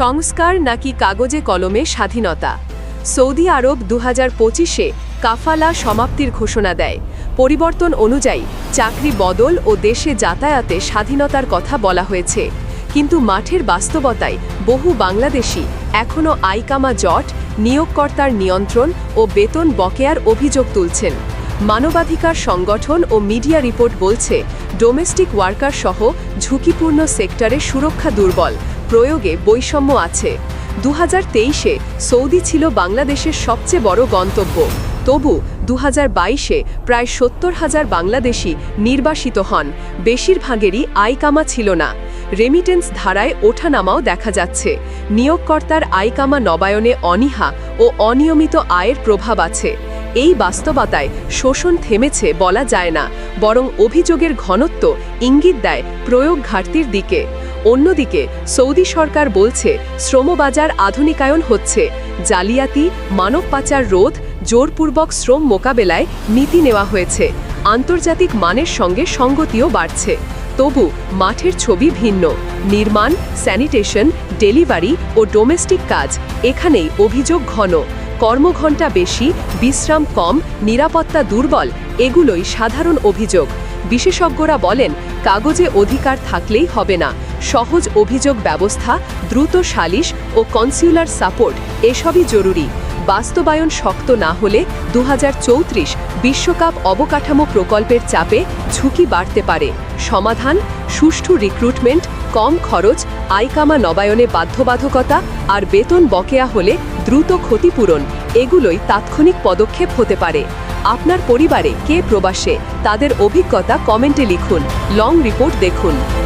সংস্কার নাকি কাগজে কলমে স্বাধীনতা? সৌদি আরব দু হাজার পঁচিশে কাফালা সমাপ্তির ঘোষণা দেয়। পরিবর্তন অনুযায়ী, চাকরি বদল ও দেশে যাতায়াতে স্বাধীনতার কথা বলা হয়েছে। কিন্তু মাঠের বাস্তবতায় বহু বাংলাদেশি এখনও আইকামা জট, নিয়োগকর্তার নিয়ন্ত্রণ ও বেতন বকেয়ার অভিযোগ তুলছেন। মানবাধিকার সংগঠন ও মিডিয়া রিপোর্ট বলছে, ডোমেস্টিক ওয়ার্কার সহ ঝুঁকিপূর্ণ সেক্টরে সুরক্ষা দুর্বল প্রয়োগে বৈষম্য আছে। দু হাজার তেইশে সৌদি ছিল বাংলাদেশের সবচেয়ে বড় গন্তব্য। তবু দু হাজার বাইশে প্রায় সত্তর হাজার বাংলাদেশি নির্বাসিত হন। বেশিরভাগেরই আয়কামা ছিল না। রেমিটেন্স ধারায় ওঠানামাও দেখা যাচ্ছে। নিয়োগকর্তার আয়কামা নবায়নে অনীহা ও অনিয়মিত আয়ের প্রভাব আছে। এই বাস্তবতায় শোষণ থেমেছে বলা যায় না, বরং অভিযোগের ঘনত্ব ইঙ্গিত দেয় প্রয়োগ ঘাটতির দিকে। অন্যদিকে, সৌদি সরকার বলছে শ্রমবাজার আধুনিকায়ন হচ্ছে। জালিয়াতি, মানব পাচার রোধ, জোরপূর্বক শ্রম মোকাবেলায় নীতি নেওয়া হয়েছে। আন্তর্জাতিক মানের সঙ্গে সঙ্গতিও বাড়ছে। তবু মাঠের ছবি ভিন্ন। নির্মাণ, স্যানিটেশন, ডেলিভারি ও ডোমেস্টিক কাজ এখানেই অভিযোগ ঘন। কর্মঘণ্টা বেশি, বিশ্রাম কম, নিরাপত্তা দুর্বল, এগুলোই সাধারণ অভিযোগ। বিশেষজ্ঞরা বলেন, কাগজে অধিকার থাকলেই হবে না। সহজ অভিযোগ ব্যবস্থা, দ্রুত সালিশ ও কনসিউলার সাপোর্ট এসবই জরুরি। বাস্তবায়ন শক্ত না হলে দু বিশ্বকাপ অবকাঠামো প্রকল্পের চাপে ঝুঁকি বাড়তে পারে। সমাধান, সুষ্ঠু রিক্রুটমেন্ট কম খরচ আইকামা নবায়নে বাধ্যবাধকতা আর বেতন বকেয়া হলে দ্রুত ক্ষতিপূরণ, এগুলোই তাৎক্ষণিক পদক্ষেপ হতে পারে। আপনার পরিবারে কে প্রবাসে তাদের অভিজ্ঞতা কমেন্টে লিখুন। লং রিপোর্ট দেখুন।